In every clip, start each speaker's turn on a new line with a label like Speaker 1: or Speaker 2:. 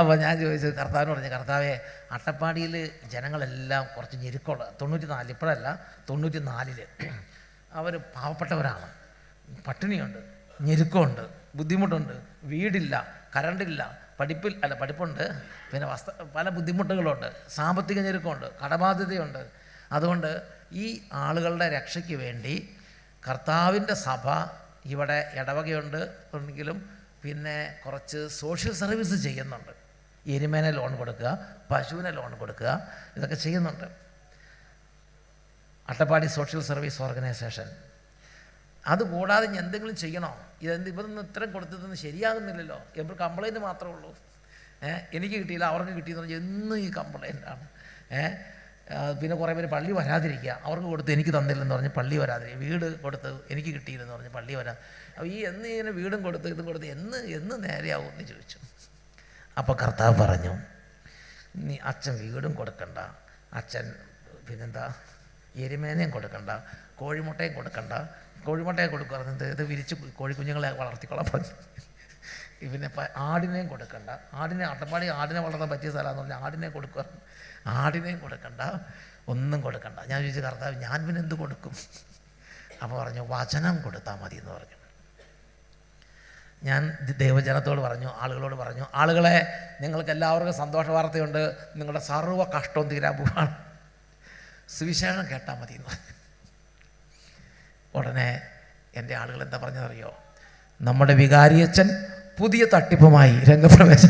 Speaker 1: അപ്പോൾ ഞാൻ ചോദിച്ചു കർത്താവിന് പറഞ്ഞു കർത്താവെ അട്ടപ്പാടിയിൽ ജനങ്ങളെല്ലാം കുറച്ച് ഞെരുക്കമുള്ള തൊണ്ണൂറ്റി നാല് ഇപ്പോഴല്ല തൊണ്ണൂറ്റി നാലിൽ അവർ പാവപ്പെട്ടവരാണ്. പട്ടിണിയുണ്ട് ഞെരുക്കമുണ്ട് ബുദ്ധിമുട്ടുണ്ട് വീടില്ല കറണ്ടില്ല പഠിപ്പിൽ അല്ല പഠിപ്പുണ്ട് പിന്നെ വസ്ത്ര പല ബുദ്ധിമുട്ടുകളുണ്ട് സാമ്പത്തിക ഞെരുക്കമുണ്ട് കടബാധ്യതയുണ്ട്. അതുകൊണ്ട് ഈ ആളുകളുടെ രക്ഷയ്ക്ക് വേണ്ടി കർത്താവിന്റെ സഭ ഇവിടെ ഇടവകയുണ്ട് എങ്കിലും പിന്നെ കുറച്ച് സോഷ്യൽ സർവീസ് ചെയ്യുന്നുണ്ട്. എരുമേനെ ലോൺ കൊടുക്കുക പശുവിനെ ലോൺ കൊടുക്കുക ഇതൊക്കെ ചെയ്യുന്നുണ്ട്. അട്ടപ്പാടി സോഷ്യൽ സർവീസ് ഓർഗനൈസേഷൻ അതുകൂടാതെ എന്തെങ്കിലും ചെയ്യണോ? ഇതെന്ത് ഇവരൊന്നും ഇത്രയും കൊടുത്തതൊന്നും ശരിയാകുന്നില്ലല്ലോ. എപ്പോൾ കംപ്ലൈന്റ് മാത്രമേ ഉള്ളൂ. എനിക്ക് കിട്ടിയില്ല അവർക്ക് കിട്ടിയെന്ന് പറഞ്ഞാൽ എന്നും ഈ കംപ്ലൈന്റാണ് ഏ ആ, പിന്നെ കുറേ പേര് പള്ളി വരാതിരിക്കുക. അവർക്ക് കൊടുത്ത് എനിക്ക് തന്നില്ലെന്ന് പറഞ്ഞ് പള്ളി വരാതിരിക്കുക. വീട് കൊടുത്ത് എനിക്ക് കിട്ടിയില്ലെന്ന് പറഞ്ഞ് പള്ളി വരാ അപ്പോൾ ഈ എന്ന് ഇങ്ങനെ വീടും കൊടുത്ത് ഇതും കൊടുത്ത് എന്ന് എന്ന് നേരെയാവും എന്ന് ചോദിച്ചു. അപ്പോൾ കർത്താവ് പറഞ്ഞു നീ അച്ഛൻ വീടും കൊടുക്കണ്ട അച്ഛൻ പിന്നെന്താ എരുമേനയും കൊടുക്കണ്ട കോഴിമുട്ടയും കൊടുക്കണ്ട കോഴിമുട്ടയെ കൊടുക്കുന്നത് ഇത് വിരിച്ച് കോഴിക്കുഞ്ഞുങ്ങളെ വളർത്തിക്കൊള്ളാൻ പറഞ്ഞു. പിന്നെ ആടിനെയും കൊടുക്കണ്ട. ആടിനെ അട്ടപ്പാടി ആടിനെ വളർത്താൻ പറ്റിയ സ്ഥലമാണെന്ന് പറഞ്ഞാൽ ആടിനെ കൊടുക്കുക ആടിനെയും കൊടുക്കണ്ട ഒന്നും കൊടുക്കണ്ട. ഞാൻ ചോദിച്ചു കർത്താവ് ഞാൻ പിന്നെ എന്ത് കൊടുക്കും? അപ്പോൾ പറഞ്ഞു വചനം കൊടുത്താൽ മതി എന്ന് പറഞ്ഞു. ഞാൻ ദൈവജനത്തോട് പറഞ്ഞു ആളുകളോട് പറഞ്ഞു ആളുകളെ നിങ്ങൾക്ക് എല്ലാവർക്കും സന്തോഷ വാർത്തയുണ്ട്. നിങ്ങളുടെ സർവ കഷ്ടവും തീരാൻ പോവാണ്. സുവിശേഷം കേട്ടാൽ മതി എന്ന് ഉടനെ എന്റെ ആളുകൾ എന്താ പറഞ്ഞതറിയോ നമ്മുടെ വികാരിയച്ഛൻ പുതിയ തട്ടിപ്പുമായി രംഗപ്രവേശം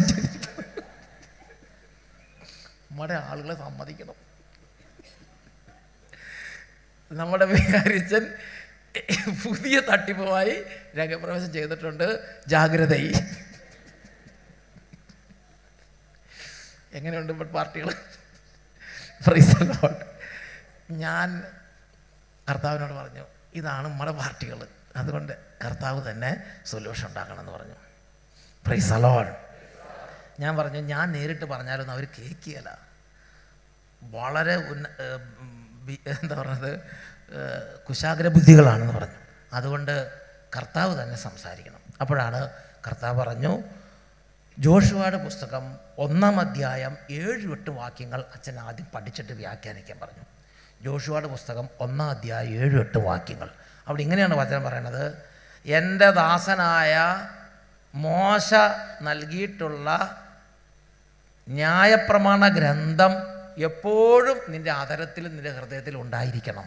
Speaker 1: നമ്മുടെ ആളുകളെ സമ്മതിക്കണം. നമ്മുടെ വികാരിച്ചൻ പുതിയ തട്ടിപ്പുമായി രംഗപ്രവേശം ചെയ്തിട്ടുണ്ട് ജാഗ്രതയി എങ്ങനെയുണ്ട് പാർട്ടികൾ. ഞാൻ കർത്താവിനോട് പറഞ്ഞു ഇതാണ് നമ്മുടെ പാർട്ടികൾ അതുകൊണ്ട് കർത്താവ് തന്നെ സൊല്യൂഷൻ ഉണ്ടാക്കണം എന്ന് പറഞ്ഞു. പ്രൈസ് അലോൺ ഞാൻ പറഞ്ഞു ഞാൻ നേരിട്ട് പറഞ്ഞാലൊന്നും അവർ കേൾക്കുകയില്ല. വളരെ ഉന്ന എന്താ ഏർ കുശാഗ്ര ബുദ്ധികളാണെന്ന് പറഞ്ഞു. അതുകൊണ്ട് കർത്താവ് തന്നെ സംസാരിക്കണം. അപ്പോഴാണ് കർത്താവ് പറഞ്ഞു ജോഷുവയുടെ പുസ്തകം ഒന്നാം അധ്യായം ഏഴ് എട്ട് വാക്യങ്ങൾ അച്ഛൻ ആദ്യം പഠിച്ചിട്ട് വ്യാഖ്യാനിക്കാൻ പറഞ്ഞു. ജോഷുവയുടെ പുസ്തകം ഒന്നാം അധ്യായം ഏഴ് എട്ട് വാക്യങ്ങൾ. അവിടെ ഇങ്ങനെയാണ് വചനം പറയണത് എന്റെ ദാസനായ മോശ നൽകിയിട്ടുള്ള ന്യായപ്രമാണ ഗ്രന്ഥം എപ്പോഴും നിന്റെ അതരത്തിലും നിന്റെ ഹൃദയത്തിലും ഉണ്ടായിരിക്കണം.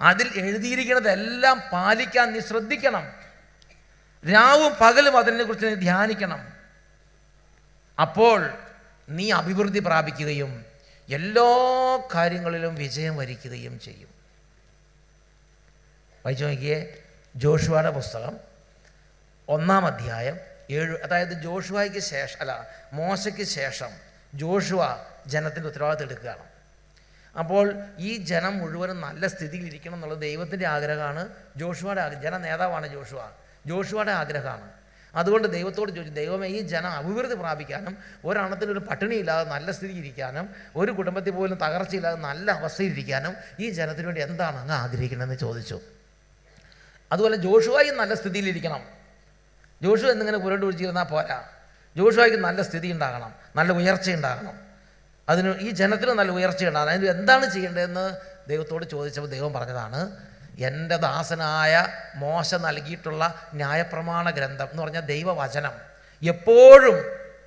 Speaker 1: അതിൽ എഴുതിയിരിക്കുന്നതെല്ലാം പാലിക്കാൻ നീ ശ്രദ്ധിക്കണം. രാവും പകലും അതിനെക്കുറിച്ച് നീ ധ്യാനിക്കണം. അപ്പോൾ നീ അഭിവൃദ്ധി പ്രാപിക്കുകയും എല്ലാ കാര്യങ്ങളിലും വിജയം വരിക്കുകയും ചെയ്യും. വായിച്ചു നോക്കിയേ ജോഷുവയുടെ പുസ്തകം ഒന്നാം അധ്യായം ഏഴ് അതായത് ജോഷുവയ്ക്ക് ശേഷം അല്ല മോശയ്ക്ക് ശേഷം ജോഷുവ ജനത്തിന്റെ ഉത്തരവാദിത്തം എടുക്കുകയാണ്. അപ്പോൾ ഈ ജനം മുഴുവനും നല്ല സ്ഥിതിയിൽ ഇരിക്കണം എന്നുള്ളത് ദൈവത്തിന്റെ ആഗ്രഹമാണ്. ജോഷുവയുടെ ആഗ്രഹം ജന നേതാവാണ് ജോഷുവ. ജോഷുവയുടെ ആഗ്രഹമാണ്. അതുകൊണ്ട് ദൈവത്തോട് ചോദിച്ചു ദൈവമേ ഈ ജനം അഭിവൃദ്ധി പ്രാപിക്കാനും ഒരെണ്ണത്തിനൊരു പട്ടിണിയില്ലാതെ നല്ല സ്ഥിതിയിൽ ഇരിക്കാനും ഒരു കുടുംബത്തിൽ പോലും തകർച്ചയില്ലാതെ നല്ല അവസ്ഥയിലിരിക്കാനും ഈ ജനത്തിന് വേണ്ടി എന്താണ് അങ്ങ് ആഗ്രഹിക്കണമെന്ന് ചോദിച്ചു. അതുപോലെ ജോഷുവായും നല്ല സ്ഥിതിയിലിരിക്കണം ജോഷു എന്നിങ്ങനെ പുരണ്ട് പിടിച്ചിരുന്നാൽ പോരാ. ജോഷുവായ്ക്ക് നല്ല സ്ഥിതി ഉണ്ടാകണം നല്ല ഉയർച്ച ഉണ്ടാകണം. അതിന് ഈ ജനത്തിന് നല്ല ഉയർച്ച ഉണ്ടാകും അതിന് എന്താണ് ചെയ്യേണ്ടതെന്ന് ദൈവത്തോട് ചോദിച്ചപ്പോൾ ദൈവം പറഞ്ഞതാണ് എന്റെ ദാസനായ മോശ നൽകിയിട്ടുള്ള ന്യായപ്രമാണ ഗ്രന്ഥം എന്ന് പറഞ്ഞാൽ ദൈവവചനം എപ്പോഴും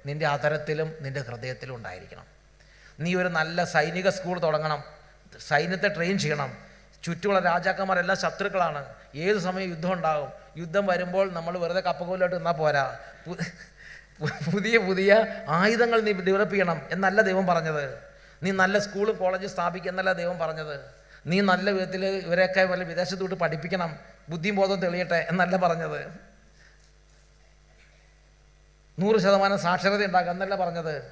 Speaker 1: നിന്റെ അതരത്തിലും നിന്റെ ഹൃദയത്തിലും ഉണ്ടായിരിക്കണം. നീ ഒരു നല്ല സൈനിക സ്കൂൾ തുടങ്ങണം സൈന്യത്തെ ട്രെയിൻ ചെയ്യണം. ചുറ്റുമുള്ള രാജാക്കന്മാരെല്ലാം ശത്രുക്കളാണ്. ഏത് സമയം യുദ്ധം ഉണ്ടാകും? യുദ്ധം വരുമ്പോൾ നമ്മൾ വെറുതെ കപ്പക്കോലോട്ട് നിന്നാൽ പോരാ. പുതിയ പുതിയ ആയുധങ്ങൾ നീ ഡെവലപ്പ് ചെയ്യണം എന്നല്ല ദൈവം പറഞ്ഞത്. നീ നല്ല സ്കൂളും കോളേജും സ്ഥാപിക്കുക എന്നല്ല ദൈവം പറഞ്ഞത്. നീ നല്ല വിധത്തിൽ ഇവരെയൊക്കെ വല്ല വിദേശത്ത് വിട്ട് പഠിപ്പിക്കണം. ബുദ്ധിയും ബോധം തെളിയട്ടെ എന്നല്ല പറഞ്ഞത്. നൂറ് ശതമാനം സാക്ഷരത ഉണ്ടാക്കുക എന്നല്ല പറഞ്ഞത്.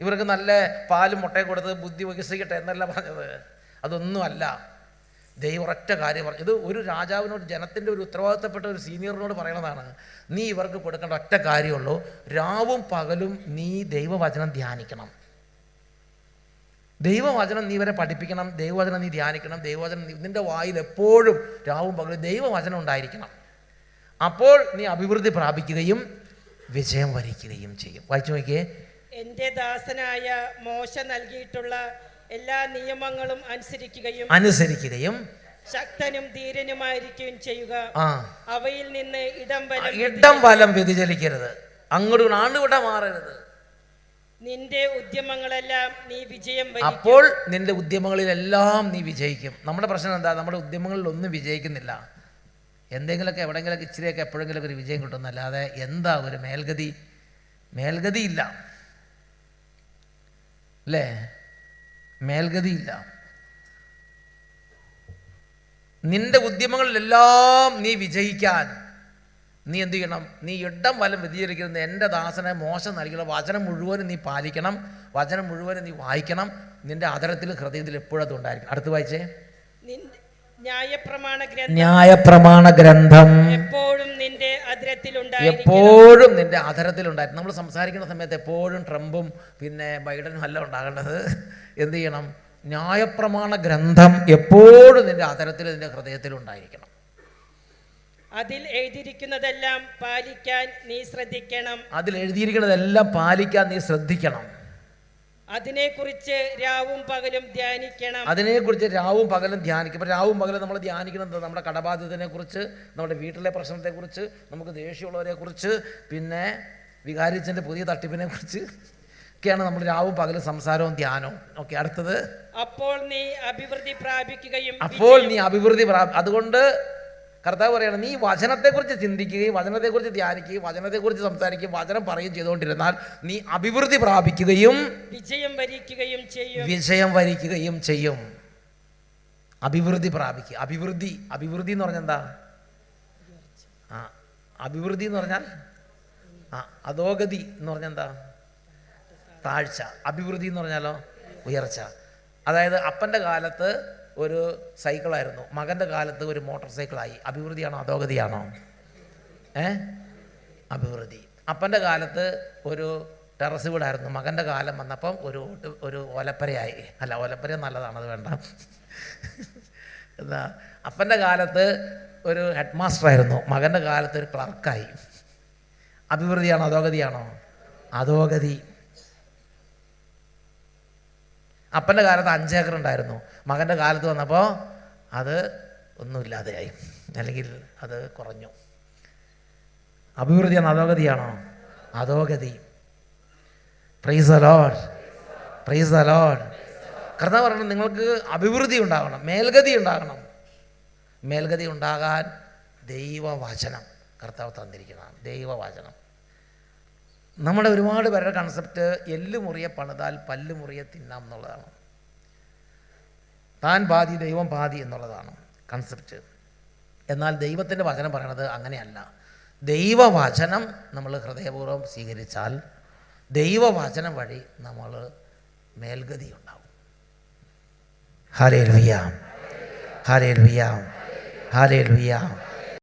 Speaker 1: ഇവർക്ക് നല്ല പാലും മുട്ടയും കൊടുത്ത് ബുദ്ധി വികസിക്കട്ടെ എന്നല്ല പറഞ്ഞത്. അതൊന്നുമല്ല. ദൈവം ഒരൊറ്റ കാര്യം പറഞ്ഞു ഇത് ഒരു രാജാവിനോട് ജനത്തിന്റെ ഒരു ഉത്തരവാദിത്തപ്പെട്ട ഒരു സീനിയറിനോട് പറയണതാണ് നീ ഇവർക്ക് കൊടുക്കേണ്ട ഒറ്റ കാര്യമുള്ളൂ രാവും പകലും നീ ദൈവവചനം ധ്യാനിക്കണം. ദൈവവചനം നീ ഇവരെ പഠിപ്പിക്കണം ദൈവവചനം നീ ധ്യാനിക്കണം ദൈവവചനം നീ- നിന്റെ വായിൽ എപ്പോഴും രാവും പകലും ദൈവവചനം ഉണ്ടായിരിക്കണം. അപ്പോൾ നീ അഭിവൃദ്ധി പ്രാപിക്കുകയും വിജയം വരിക്കുകയും ചെയ്യും. വായിച്ചു നോക്കിയേ.
Speaker 2: എന്റെ ദാസനായ മോശ നൽകിയിട്ടുള്ള എല്ലാ നിയമങ്ങളും അനുസരിക്കുകയും
Speaker 1: അനുസരിക്കുകയും
Speaker 2: ശക്തനും ധീരനുമായിരിക്കുകയും ചെയ്യുക. അവയിൽ നിന്ന് ഇടം വലം
Speaker 1: ഇടം വലം വ്യതിചലിക്കരുത്. അങ്ങോട്ട് ആണ്ടുവിട മാറരുത്.
Speaker 2: നിന്റെ ഉദ്യമങ്ങളെല്ലാം നീ വിജയം
Speaker 1: അപ്പോൾ നിന്റെ ഉദ്യമങ്ങളിലെല്ലാം നീ വിജയിക്കും. നമ്മുടെ പ്രശ്നം എന്താ? നമ്മുടെ ഉദ്യമങ്ങളിൽ ഒന്നും വിജയിക്കുന്നില്ല. എന്തെങ്കിലുമൊക്കെ എവിടെയെങ്കിലൊക്കെ ഇച്ചിരിയൊക്കെ എപ്പോഴെങ്കിലൊക്കെ ഒരു വിജയം കിട്ടുന്നല്ലാതെ എന്താ ഒരു മേൽഗതി? മേൽഗതിയില്ല. അല്ലേ? മേൽഗതിയില്ല. നിന്റെ ഉദ്യമങ്ങളിലെല്ലാം നീ വിജയിക്കാൻ നീ എന്തു ചെയ്യണം? നീ ഇടം വലം വ്യതിചരിക്കുന്നത് എന്റെ ദാസനെ മോശം നൽകിയുള്ള വചനം മുഴുവനും നീ പാലിക്കണം. വചനം മുഴുവനും നീ വായിക്കണം. നിന്റെ ആദരത്തിൽ ഹൃദയത്തിൽ എപ്പോഴും അത് ഉണ്ടായിരിക്കണം. അടുത്ത് വായിച്ചേ.
Speaker 2: ന്യായപ്രമാണ ഗ്രന്ഥം എപ്പോഴും നിന്റെ അധരത്തിലുണ്ടായിരുന്നു
Speaker 1: എപ്പോഴും നിന്റെ അതരത്തിലുണ്ടായിരുന്നു നമ്മൾ സംസാരിക്കുന്ന സമയത്ത് എപ്പോഴും ട്രംപും പിന്നെ ബൈഡനും അല്ല ഉണ്ടാകേണ്ടത്. എന്ത് ചെയ്യണം? ന്യായപ്രമാണ ഗ്രന്ഥം എപ്പോഴും നിന്റെ അധരത്തിൽ നിന്റെ ഹൃദയത്തിലുണ്ടായിരിക്കണം.
Speaker 2: അതിൽ എഴുതിയിരിക്കുന്നതെല്ലാം പാലിക്കാൻ നീ ശ്രദ്ധിക്കണം.
Speaker 1: അതിൽ എഴുതിയിരിക്കുന്നതെല്ലാം പാലിക്കാൻ നീ ശ്രദ്ധിക്കണം.
Speaker 2: അതിനെക്കുറിച്ച് രാവും പകലും ധ്യാനിക്കണം.
Speaker 1: അതിനെക്കുറിച്ച് രാവും പകലും ധ്യാനിക്കും. അപ്പോൾ രാവും പകലും നമ്മൾ ധ്യാനിക്കുന്നത് നമ്മുടെ കടബാധ്യതനെക്കുറിച്ച് നമ്മുടെ വീട്ടിലെ പ്രശ്നത്തെക്കുറിച്ച് നമുക്ക് ദേഷ്യമുള്ളവരെ കുറിച്ച് പിന്നെ വികാരിച്ചന്റെ പുതിയ തട്ടിപ്പിനെ കുറിച്ച് ഒക്കെയാണ് നമ്മൾ രാവും പകലും സംസാരവും ധ്യാനവും. ഓക്കെ അടുത്തത്.
Speaker 2: അപ്പോൾ നീ അഭിവൃദ്ധി പ്രാപിക്കുകയും
Speaker 1: അപ്പോൾ നീ അഭിവൃദ്ധി പ്രാപ് അതുകൊണ്ട് കർത്താവ് പറയണം നീ വചനത്തെക്കുറിച്ച് ചിന്തിക്കുകയും വചനത്തെക്കുറിച്ച് ധ്യാനിക്കുകയും വചനത്തെക്കുറിച്ച് സംസാരിക്കുകയും വചനം പറയുകയും ചെയ്തുകൊണ്ടിരുന്നാൽ നീ അഭിവൃദ്ധി പ്രാപിക്കുകയും
Speaker 2: വിജയം വരിക്കുകയും ചെയ്യും.
Speaker 1: വിജയം വരിക്കുകയും ചെയ്യും. അഭിവൃദ്ധി പ്രാപിക്കുക. അഭിവൃദ്ധി അഭിവൃദ്ധി എന്ന് പറഞ്ഞാൽ എന്താ? ആ അഭിവൃദ്ധി എന്ന് പറഞ്ഞാൽ ആ അധോഗതി എന്ന് പറഞ്ഞാൽ എന്താ? താഴ്ച. അഭിവൃദ്ധി എന്ന് പറഞ്ഞാലോ? ഉയർച്ച. അതായത് അപ്പന്റെ കാലത്ത് ഒരു സൈക്കിളായിരുന്നു. മകന്റെ കാലത്ത് ഒരു മോട്ടോർ സൈക്കിളായി. അഭിവൃദ്ധിയാണോ? അധോഗതിയാണോ? ഏ? അഭിവൃദ്ധി. അപ്പന്റെ കാലത്ത് ഒരു ടെറസ് വീടായിരുന്നു. മകന്റെ കാലം വന്നപ്പം ഒരു ഒരു ഓലപ്പരയായി. അല്ല ഓലപ്പര നല്ലതാണ് വേണ്ട. എന്താ? അപ്പന്റെ കാലത്ത് ഒരു ഹെഡ് മാസ്റ്റർ ആയിരുന്നു മകന്റെ കാലത്ത് ഒരു ക്ലർക്കായി. അഭിവൃദ്ധിയാണോ? അധോഗതിയാണോ? അധോഗതി. അപ്പന്റെ കാലത്ത് അഞ്ചേക്കർ ഉണ്ടായിരുന്നു. മകന്റെ കാലത്ത് വന്നപ്പോൾ അത് ഒന്നുമില്ലാതെയായി അല്ലെങ്കിൽ അത് കുറഞ്ഞു. അഭിവൃദ്ധിയാണോ അധോഗതിയാണോ? അധോഗതി. Praise the Lord praise the Lord കർത്താവ് പറഞ്ഞു നിങ്ങൾക്ക് അഭിവൃദ്ധി ഉണ്ടാകണം. മേൽഗതി ഉണ്ടാകണം. മേൽഗതി ഉണ്ടാകാൻ ദൈവവചനം കർത്താവ് തന്നിരിക്കുന്നതാണ്. ദൈവവചനം. നമ്മുടെ ഒരുപാട് പേരുടെ കൺസെപ്റ്റ് എല്ല് മുറിയെ പണിതാൽ പല്ല് മുറിയെ തിന്നാം എന്നുള്ളതാണ്. താൻ പാതി ദൈവം പാതി എന്നുള്ളതാണ് കൺസെപ്റ്റ് എന്നാൽ ദൈവത്തിന്റെ വചനം പറയണത് അങ്ങനെയല്ല. ദൈവവചനം നമ്മൾ ഹൃദയപൂർവം സ്വീകരിച്ചാൽ ദൈവവചനം വഴി നമ്മൾ മേൽഗതി ഉണ്ടാവും. ഹരേ ലുയ്യാം ഹരേ ലുയ്യാം ഹരേ ലുയ്യാം